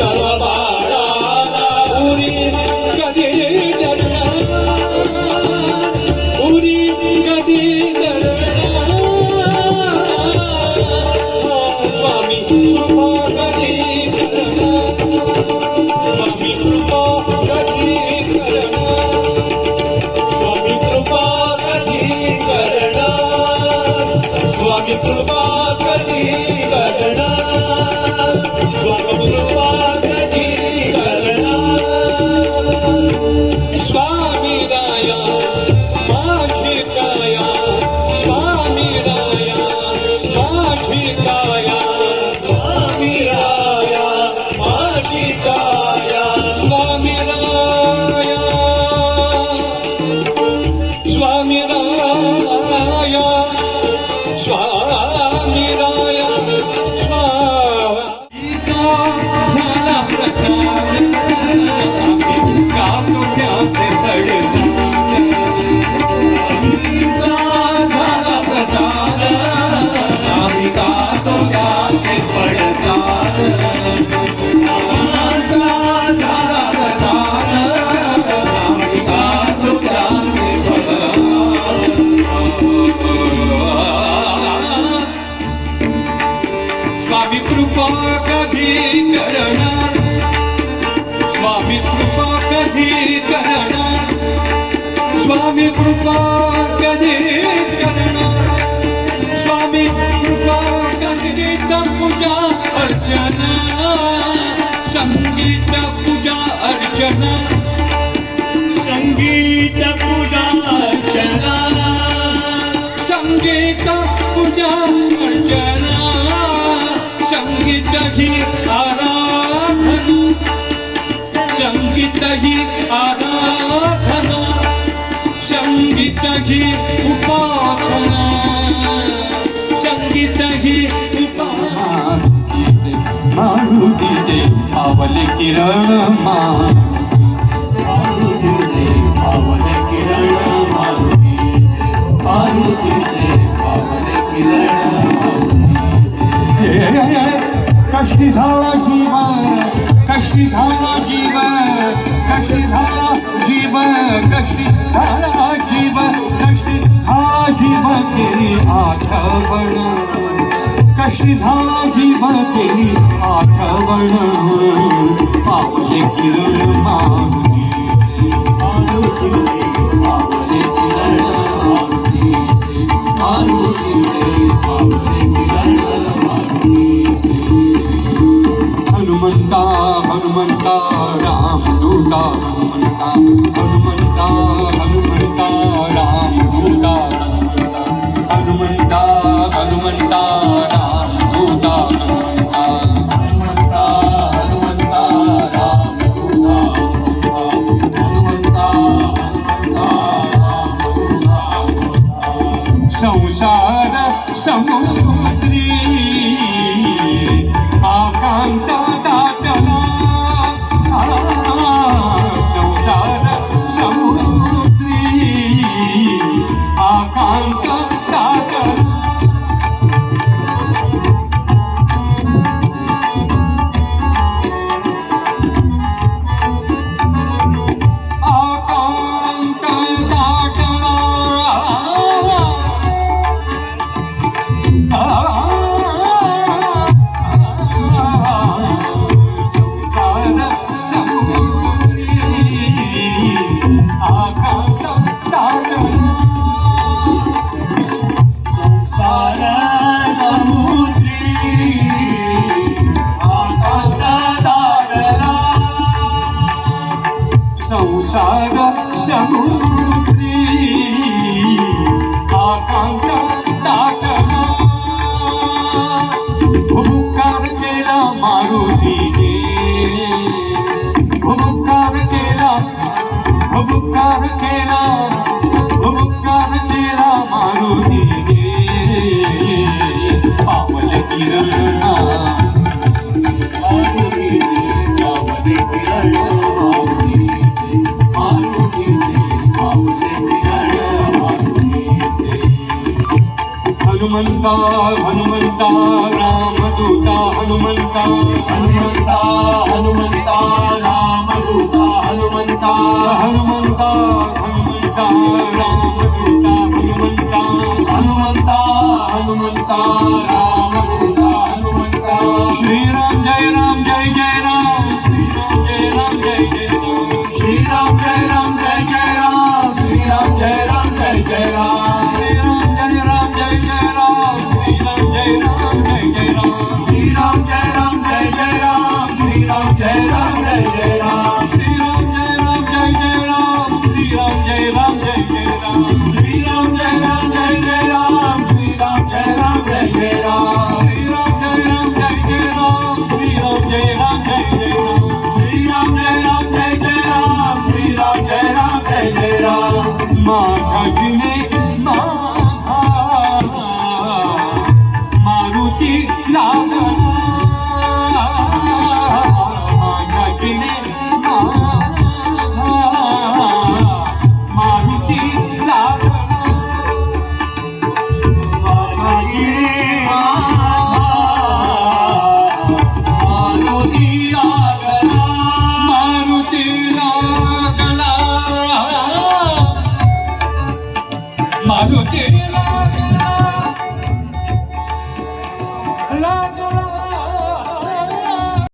Dharma कधी स्वामी कृपा कधी करणार. स्वामी कृपा संगीत पूजा अर्चना. संगीत पूजा अर्चना. संगीत पूजा अर्चना. संगीत पूजा अर्चना. संगीत ही आराधना. संगीत ही आराधना. ಚಂಗಿದ್ದಾಗಿ ಉಪಾಸನ ಚಂಗಿದ್ದಾಗಿ ಉಪಾಸಿದೆ ಮಾರುತಿದೆ ಅವಲಿ ಕಿರಣ ಮಾರುತಿದೆ ಅವಲ ಕಿರಣ ಮಾರುತಿದೆ ಮಾರುತಿದೆ ಅವಲ ಕಿರಣ कष्टी झाला जीव कष्टी झाला जीव कष्टी झाला जीव कष्टी झाला बकेरी आठवण कष्टधारा जीवन केली आठवण पावले किरण किरण किरण मागणी हनुमंता हनुमंता, राम दूता हनुमंता हनुमंता। ভুবুকার তেরা মারুতি রে। ভুবুকার তেরা ভুবুকার তেরা Hanumanta, Hanumanta, Ramaduta, Hanumanta, Hanumanta, Hanumanta, Ramaduta, Hanumanta, Hanumanta, Hanumanta, Ramaduta, Hanumanta, Hanumanta, Ramaduta, Hanumanta, Shri Ram Jai Ram Jai Jai Ram. Jai Ram Jai Jai Ram Jai Ram Jai Ram Jai Jai Ram